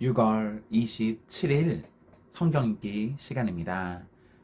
6월 27일 성경 읽기 시간입니다.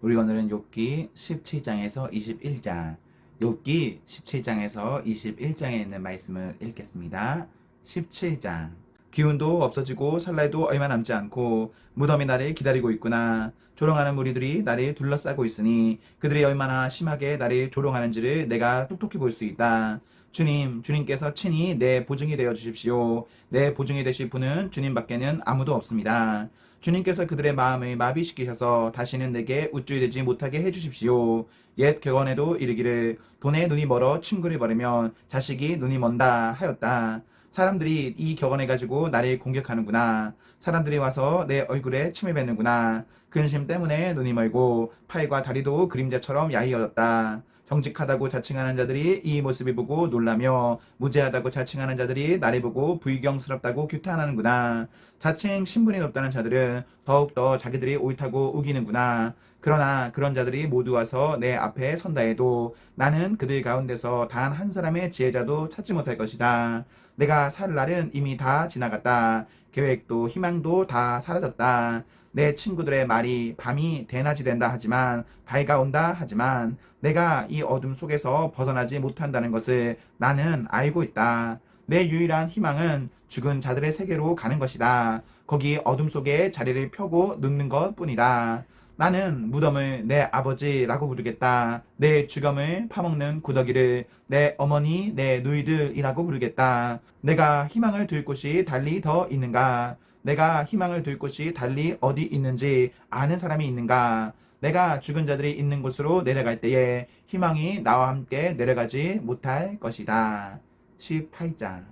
우리 오늘은 욥기 17장에서 21장, 욥기 17장에서 21장에 있는 말씀을 읽겠습니다. 17장. 기운도 없어지고 설날도 얼마 남지 않고 무덤이 나를 기다리고 있구나. 조롱하는 무리들이 나를 둘러싸고 있으니 그들이 얼마나 심하게 나를 조롱하는지를 내가 똑똑히 볼 수 있다. 주님, 주님께서 친히 내 보증이 되어 주십시오. 내 보증이 되실 분은 주님밖에는 아무도 없습니다. 주님께서 그들의 마음을 마비시키셔서 다시는 내게 우쭐 되지 못하게 해주십시오. 옛 격언에도 이르기를 돈에 눈이 멀어 친구를 버리면 자식이 눈이 먼다 하였다. 사람들이 이 격언을 가지고 나를 공격하는구나. 사람들이 와서 내 얼굴에 침을 뱉는구나. 근심 때문에 눈이 멀고 팔과 다리도 그림자처럼 야위어졌다. 정직하다고 자칭하는 자들이 이 모습을 보고 놀라며 무죄하다고 자칭하는 자들이 나를 보고 불경스럽다고 규탄하는구나. 자칭 신분이 높다는 자들은 더욱더 자기들이 옳다고 우기는구나. 그러나 그런 자들이 모두 와서 내 앞에 선다 해도 나는 그들 가운데서 단 한 사람의 지혜자도 찾지 못할 것이다. 내가 살 날은 이미 다 지나갔다. 계획도 희망도 다 사라졌다. 내 친구들의 말이 밤이 대낮이 된다 하지만 밝아온다 하지만 내가 이 어둠 속에서 벗어나지 못한다는 것을 나는 알고 있다. 내 유일한 희망은 죽은 자들의 세계로 가는 것이다. 거기 어둠 속에 자리를 펴고 눕는 것 뿐이다. 나는 무덤을 내 아버지라고 부르겠다. 내 주검을 파먹는 구더기를 내 어머니, 내 누이들이라고 부르겠다. 내가 희망을 둘 곳이 달리 더 있는가? 내가 희망을 둘 곳이 달리 어디 있는지 아는 사람이 있는가? 내가 죽은 자들이 있는 곳으로 내려갈 때에 희망이 나와 함께 내려가지 못할 것이다. 18장.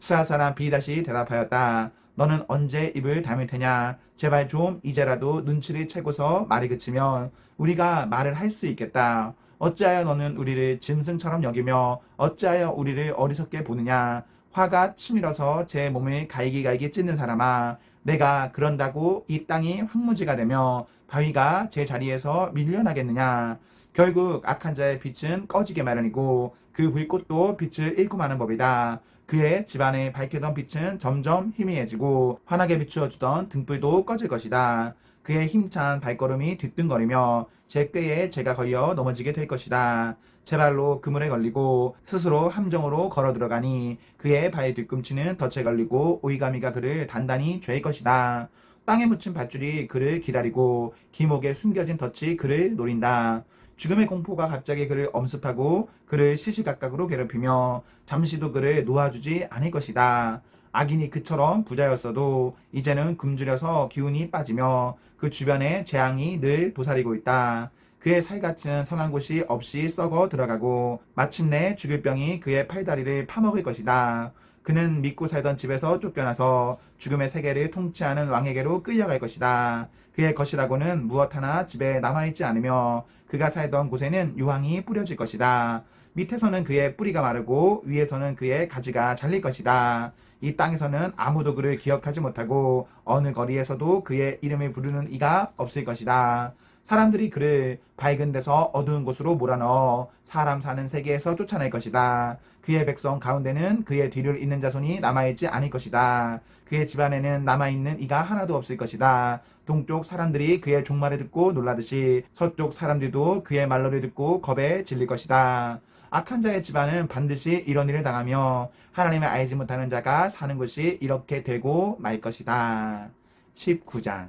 수하 사람 비다시 대답하였다. 너는 언제 입을 다물 테냐? 제발 좀 이제라도 눈치를 채고서 말이 그치면 우리가 말을 할 수 있겠다. 어찌하여 너는 우리를 짐승처럼 여기며 어찌하여 우리를 어리석게 보느냐? 화가 치밀어서 제 몸을 갈기갈기 찢는 사람아, 내가 그런다고 이 땅이 황무지가 되며 바위가 제 자리에서 밀려나겠느냐? 결국 악한 자의 빛은 꺼지게 마련이고 그 불꽃도 빛을 잃고 마는 법이다. 그의 집안에 밝히던 빛은 점점 희미해지고 환하게 비추어 주던 등불도 꺼질 것이다. 그의 힘찬 발걸음이 뒤뚱거리며 제 꾀에 제가 걸려 넘어지게 될 것이다. 제 발로 그물에 걸리고 스스로 함정으로 걸어 들어가니 그의 발 뒤꿈치는 덫에 걸리고 오이가미가 그를 단단히 죄일 것이다. 땅에 묻힌 밧줄이 그를 기다리고 기목에 숨겨진 덫이 그를 노린다. 죽음의 공포가 갑자기 그를 엄습하고 그를 시시각각으로 괴롭히며 잠시도 그를 놓아주지 않을 것이다. 악인이 그처럼 부자였어도 이제는 굶주려서 기운이 빠지며 그 주변에 재앙이 늘 도사리고 있다. 그의 살같은 성한 곳이 없이 썩어 들어가고 마침내 죽을 병이 그의 팔다리를 파먹을 것이다. 그는 믿고 살던 집에서 쫓겨나서 죽음의 세계를 통치하는 왕에게로 끌려갈 것이다. 그의 것이라고는 무엇 하나 집에 남아있지 않으며 그가 살던 곳에는 유황이 뿌려질 것이다. 밑에서는 그의 뿌리가 마르고 위에서는 그의 가지가 잘릴 것이다. 이 땅에서는 아무도 그를 기억하지 못하고 어느 거리에서도 그의 이름을 부르는 이가 없을 것이다. 사람들이 그를 밝은 데서 어두운 곳으로 몰아넣어 사람 사는 세계에서 쫓아낼 것이다. 그의 백성 가운데는 그의 뒤를 잇는 자손이 남아있지 않을 것이다. 그의 집안에는 남아있는 이가 하나도 없을 것이다. 동쪽 사람들이 그의 종말을 듣고 놀라듯이 서쪽 사람들도 그의 말로를 듣고 겁에 질릴 것이다. 악한 자의 집안은 반드시 이런 일을 당하며 하나님을 알지 못하는 자가 사는 곳이 이렇게 되고 말 것이다. 19장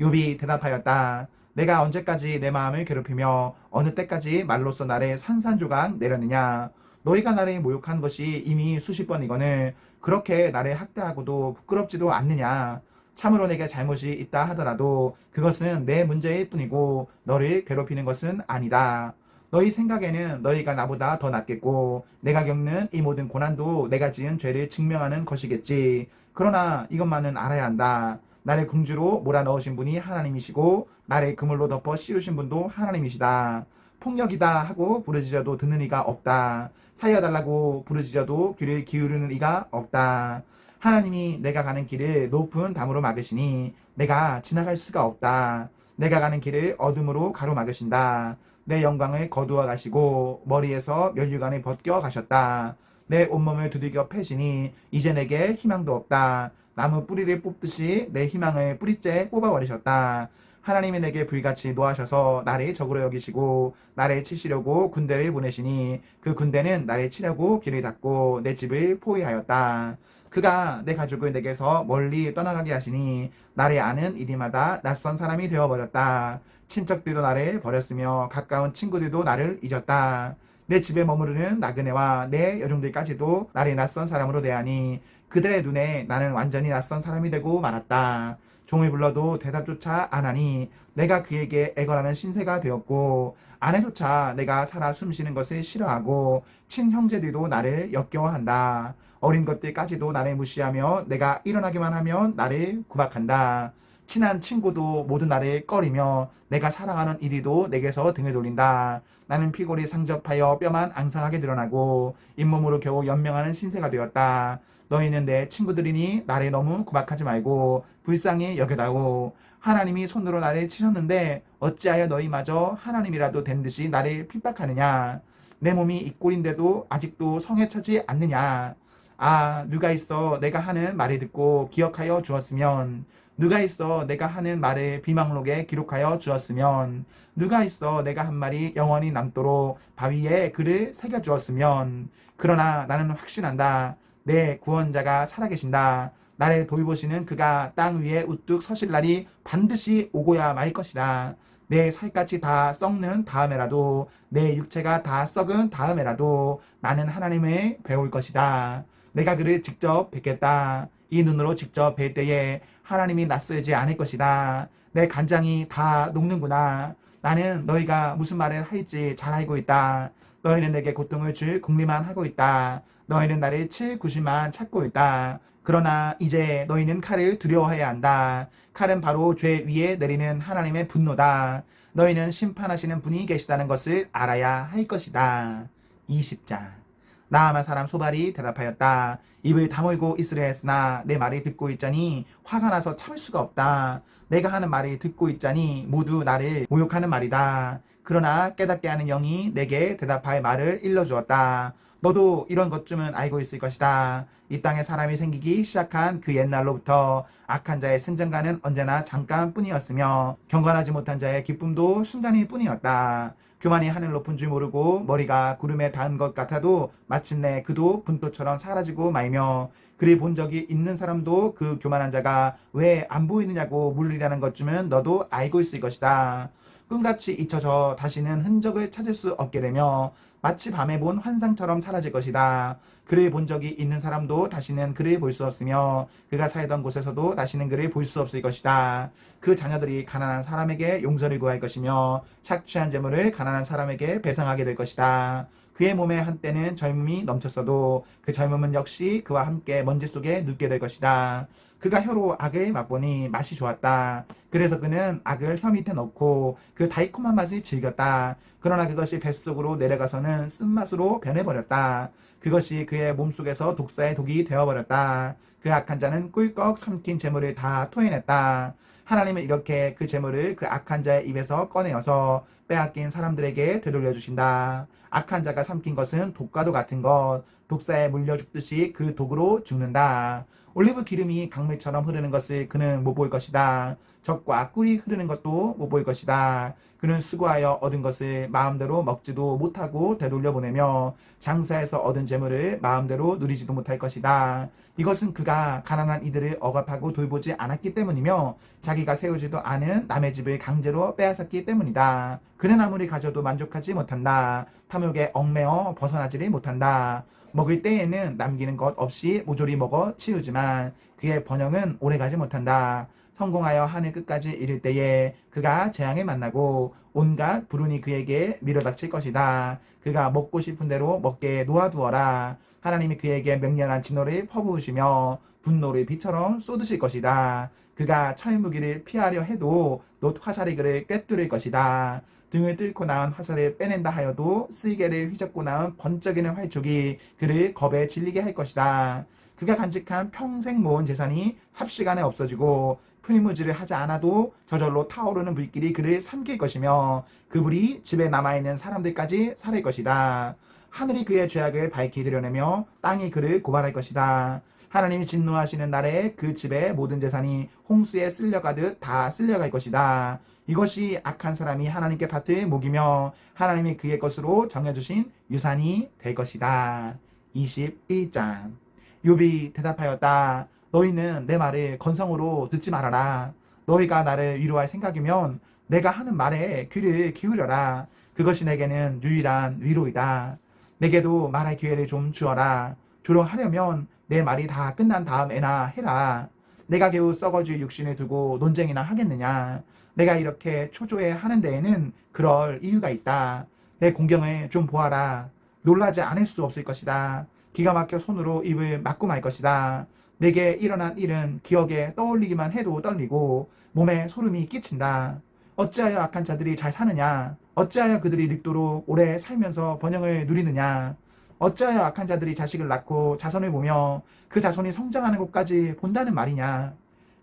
욥이 대답하였다. 내가 언제까지 내 마음을 괴롭히며 어느 때까지 말로써 나를 산산조각 내려느냐. 너희가 나를 모욕한 것이 이미 수십 번이거늘 그렇게 나를 학대하고도 부끄럽지도 않느냐. 참으로 내게 잘못이 있다 하더라도 그것은 내 문제일 뿐이고 너를 괴롭히는 것은 아니다. 너희 생각에는 너희가 나보다 더 낫겠고 내가 겪는 이 모든 고난도 내가 지은 죄를 증명하는 것이겠지. 그러나 이것만은 알아야 한다. 나를 궁주로 몰아넣으신 분이 하나님이시고 나를 그물로 덮어 씌우신 분도 하나님이시다. 폭력이다 하고 부르짖어도 듣는 이가 없다. 살려달라고 부르짖어도 귀를 기울이는 이가 없다. 하나님이 내가 가는 길을 높은 담으로 막으시니 내가 지나갈 수가 없다. 내가 가는 길을 어둠으로 가로막으신다. 내 영광을 거두어 가시고 머리에서 면류관을 벗겨 가셨다. 내 온몸을 두들겨 패시니 이제 내게 희망도 없다. 나무 뿌리를 뽑듯이 내 희망을 뿌리째 뽑아버리셨다. 하나님이 내게 불같이 노하셔서 나를 적으로 여기시고 나를 치시려고 군대를 보내시니 그 군대는 나를 치려고 길을 닫고 내 집을 포위하였다. 그가 내 가족을 내게서 멀리 떠나가게 하시니 나를 아는 이리마다 낯선 사람이 되어버렸다. 친척들도 나를 버렸으며 가까운 친구들도 나를 잊었다. 내 집에 머무르는 나그네와 내 여종들까지도 나를 낯선 사람으로 대하니 그들의 눈에 나는 완전히 낯선 사람이 되고 말았다. 종을 불러도 대답조차 안 하니 내가 그에게 애걸하는 신세가 되었고 아내조차 내가 살아 숨쉬는 것을 싫어하고 친형제들도 나를 역겨워한다. 어린 것들까지도 나를 무시하며 내가 일어나기만 하면 나를 구박한다. 친한 친구도 모두 나를 꺼리며 내가 사랑하는 이리도 내게서 등을 돌린다. 나는 피골이 상접하여 뼈만 앙상하게 드러나고 잇몸으로 겨우 연명하는 신세가 되었다. 너희는 내 친구들이니 나를 너무 구박하지 말고 불쌍히 여겨다오. 하나님이 손으로 나를 치셨는데 어찌하여 너희마저 하나님이라도 된 듯이 나를 핍박하느냐. 내 몸이 이 꼴인데도 아직도 성에 차지 않느냐. 아, 누가 있어? 내가 하는 말을 듣고 기억하여 주었으면. 누가 있어? 내가 하는 말을 비망록에 기록하여 주었으면. 누가 있어? 내가 한 말이 영원히 남도록 바위에 글을 새겨 주었으면. 그러나 나는 확신한다. 내 구원자가 살아계신다. 나를 돌보시는 그가 땅 위에 우뚝 서실 날이 반드시 오고야 말 것이다. 내 살갗이 다 썩는 다음에라도 내 육체가 다 썩은 다음에라도 나는 하나님을 배울 것이다 내가 그를 직접 뵙겠다 이 눈으로 직접 뵐 때에 하나님이 낯설지 않을 것이다. 내 간장이 다 녹는구나. 나는 너희가 무슨 말을 할지 잘 알고 있다. 너희는 내게 고통을 줄 궁리만 하고 있다. 너희는 나를 칠 구실만 찾고 있다. 그러나 이제 너희는 칼을 두려워해야 한다. 칼은 바로 죄 위에 내리는 하나님의 분노다. 너희는 심판하시는 분이 계시다는 것을 알아야 할 것이다. 20장 나아만 사람 소발이 대답하였다. 입을 다물고 있으려 했으나 내 말이 듣고 있자니 화가 나서 참을 수가 없다. 내가 하는 말이 듣고 있자니 모두 나를 모욕하는 말이다. 그러나 깨닫게 하는 영이 내게 대답할 말을 일러주었다. 너도 이런 것쯤은 알고 있을 것이다. 이 땅에 사람이 생기기 시작한 그 옛날로부터 악한 자의 승전가는 언제나 잠깐뿐이었으며 경건하지 못한 자의 기쁨도 순간일 뿐이었다. 교만이 하늘 높은 줄 모르고 머리가 구름에 닿은 것 같아도 마침내 그도 분토처럼 사라지고 말며 그리 본 적이 있는 사람도 그 교만한 자가 왜 안 보이느냐고 물리라는 것쯤은 너도 알고 있을 것이다. 꿈같이 잊혀져 다시는 흔적을 찾을 수 없게 되며 마치 밤에 본 환상처럼 사라질 것이다. 그를 본 적이 있는 사람도 다시는 그를 볼 수 없으며 그가 살던 곳에서도 다시는 그를 볼 수 없을 것이다. 그 자녀들이 가난한 사람에게 용서를 구할 것이며 착취한 재물을 가난한 사람에게 배상하게 될 것이다. 그의 몸에 한때는 젊음이 넘쳤어도 그 젊음은 역시 그와 함께 먼지 속에 눕게 될 것이다. 그가 혀로 악을 맛보니 맛이 좋았다. 그래서 그는 악을 혀 밑에 넣고 그 달콤한 맛을 즐겼다. 그러나 그것이 뱃속으로 내려가서는 쓴맛으로 변해버렸다. 그것이 그의 몸속에서 독사의 독이 되어버렸다. 그 악한 자는 꿀꺽 삼킨 재물을 다 토해냈다. 하나님은 이렇게 그 재물을 그 악한 자의 입에서 꺼내어서 빼앗긴 사람들에게 되돌려 주신다. 악한 자가 삼킨 것은 독과도 같은 것, 독사에 물려 죽듯이 그 독으로 죽는다. 올리브 기름이 강물처럼 흐르는 것을 그는 못 볼 것이다. 적과 꿀이 흐르는 것도 못볼 것이다. 그는 수고하여 얻은 것을 마음대로 먹지도 못하고 되돌려 보내며 장사해서 얻은 재물을 마음대로 누리지도 못할 것이다. 이것은 그가 가난한 이들을 억압하고 돌보지 않았기 때문이며 자기가 세우지도 않은 남의 집을 강제로 빼앗았기 때문이다. 그는 아무리 가져도 만족하지 못한다. 탐욕에 얽매어 벗어나지를 못한다. 먹을 때에는 남기는 것 없이 모조리 먹어 치우지만 그의 번영은 오래가지 못한다. 성공하여 하늘 끝까지 이를 때에 그가 재앙을 만나고 온갖 불운이 그에게 밀어닥칠 것이다. 그가 먹고 싶은 대로 먹게 놓아두어라. 하나님이 그에게 맹렬한 진노를 퍼부으시며 분노를 비처럼 쏟으실 것이다. 그가 철무기를 피하려 해도 놋 화살이 그를 꿰뚫을 것이다. 등을 뚫고 나온 화살을 빼낸다 하여도 쓸개를 휘젓고 나온 번쩍이는 활촉이 그를 겁에 질리게 할 것이다. 그가 간직한 평생 모은 재산이 삽시간에 없어지고 풀무지를 하지 않아도 저절로 타오르는 불길이 그를 삼킬 것이며 그 불이 집에 남아있는 사람들까지 살릴 것이다. 하늘이 그의 죄악을 밝히 드러내며 땅이 그를 고발할 것이다. 하나님이 진노하시는 날에 그 집의 모든 재산이 홍수에 쓸려가듯 다 쓸려갈 것이다. 이것이 악한 사람이 하나님께 밭을 목이며 하나님이 그의 것으로 정해주신 유산이 될 것이다. 21장 욥이 대답하였다. 너희는 내 말을 건성으로 듣지 말아라. 너희가 나를 위로할 생각이면 내가 하는 말에 귀를 기울여라. 그것이 내게는 유일한 위로이다. 내게도 말할 기회를 좀 주어라. 조롱하려면 내 말이 다 끝난 다음에나 해라. 내가 겨우 썩어질 육신을 두고 논쟁이나 하겠느냐. 내가 이렇게 초조해 하는 데에는 그럴 이유가 있다. 내 공경을 좀 보아라. 놀라지 않을 수 없을 것이다. 기가 막혀 손으로 입을 막고 말 것이다. 내게 일어난 일은 기억에 떠올리기만 해도 떨리고 몸에 소름이 끼친다. 어찌하여 악한 자들이 잘 사느냐? 어찌하여 그들이 늙도록 오래 살면서 번영을 누리느냐? 어찌하여 악한 자들이 자식을 낳고 자손을 보며 그 자손이 성장하는 것까지 본다는 말이냐?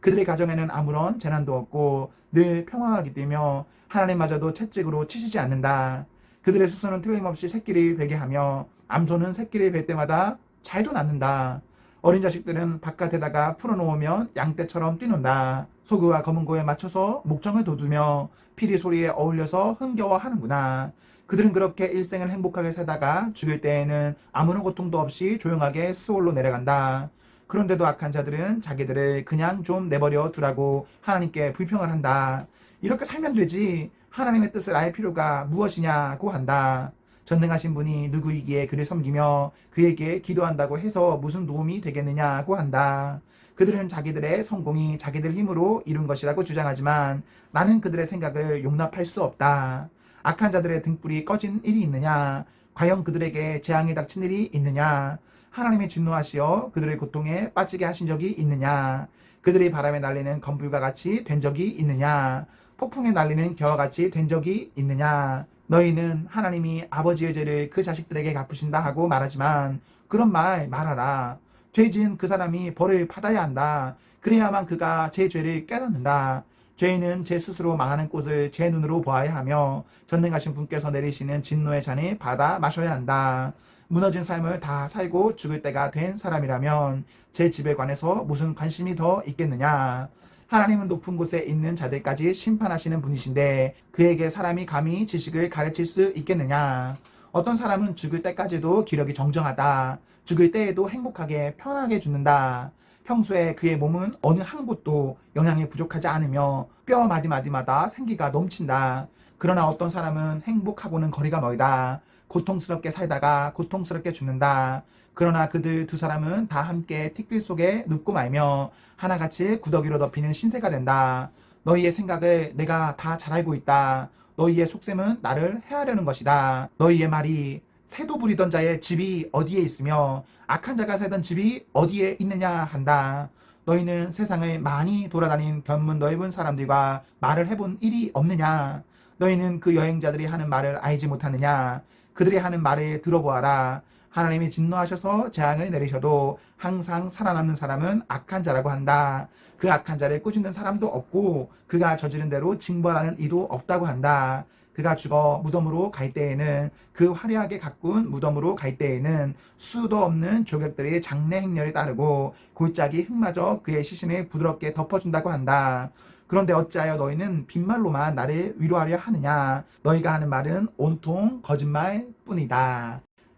그들의 가정에는 아무런 재난도 없고 늘 평화가 깃들며 하나님마저도 채찍으로 치시지 않는다. 그들의 수선은 틀림없이 새끼를 베게 하며 암소는 새끼를 뵐 때마다 잘도 낳는다. 어린 자식들은 바깥에다가 풀어놓으면 양떼처럼 뛰논다. 소그와 검은 고에 맞춰서 목청을 돋우며 피리 소리에 어울려서 흥겨워하는구나. 그들은 그렇게 일생을 행복하게 살다가 죽을 때에는 아무런 고통도 없이 조용하게 스올로 내려간다. 그런데도 악한 자들은 자기들을 그냥 좀 내버려 두라고 하나님께 불평을 한다. 이렇게 살면 되지. 하나님의 뜻을 알 필요가 무엇이냐고 한다. 전능하신 분이 누구이기에 그를 섬기며 그에게 기도한다고 해서 무슨 도움이 되겠느냐고 한다. 그들은 자기들의 성공이 자기들 힘으로 이룬 것이라고 주장하지만 나는 그들의 생각을 용납할 수 없다. 악한 자들의 등불이 꺼진 일이 있느냐? 과연 그들에게 재앙이 닥친 일이 있느냐? 하나님이 진노하시어 그들의 고통에 빠지게 하신 적이 있느냐? 그들이 바람에 날리는 건불과 같이 된 적이 있느냐? 폭풍에 날리는 겨와 같이 된 적이 있느냐? 너희는 하나님이 아버지의 죄를 그 자식들에게 갚으신다 하고 말하지만 그런 말 말하라. 죄 지은 그 사람이 벌을 받아야 한다. 그래야만 그가 제 죄를 깨닫는다. 죄인은 제 스스로 망하는 꽃을 제 눈으로 보아야 하며 전능하신 분께서 내리시는 진노의 잔을 받아 마셔야 한다. 무너진 삶을 다 살고 죽을 때가 된 사람이라면 제 집에 관해서 무슨 관심이 더 있겠느냐. 하나님은 높은 곳에 있는 자들까지 심판하시는 분이신데 그에게 사람이 감히 지식을 가르칠 수 있겠느냐. 어떤 사람은 죽을 때까지도 기력이 정정하다. 죽을 때에도 행복하게 편하게 죽는다. 평소에 그의 몸은 어느 한 곳도 영양이 부족하지 않으며 뼈 마디마디마다 생기가 넘친다. 그러나 어떤 사람은 행복하고는 거리가 멀다. 고통스럽게 살다가 고통스럽게 죽는다. 그러나 그들 두 사람은 다 함께 티끌 속에 눕고 말며 하나같이 구더기로 덮이는 신세가 된다. 너희의 생각을 내가 다 잘 알고 있다. 너희의 속셈은 나를 해하려는 것이다. 너희의 말이 새도 부리던 자의 집이 어디에 있으며 악한 자가 살던 집이 어디에 있느냐 한다. 너희는 세상을 많이 돌아다닌 견문 넓은 사람들과 말을 해본 일이 없느냐? 너희는 그 여행자들이 하는 말을 알지 못하느냐? 그들이 하는 말을 들어보아라. 하나님이 진노하셔서 재앙을 내리셔도 항상 살아남는 사람은 악한 자라고 한다. 그 악한 자를 꾸짖는 사람도 없고 그가 저지른 대로 징벌하는 이도 없다고 한다. 그가 죽어 무덤으로 갈 때에는 그 화려하게 가꾼 무덤으로 갈 때에는 수도 없는 조격들의 장례 행렬이 따르고 골짜기 흙마저 그의 시신을 부드럽게 덮어준다고 한다. 그런데 어찌하여 너희는 빈말로만 나를 위로하려 하느냐? 너희가 하는 말은 온통 거짓말 뿐이다.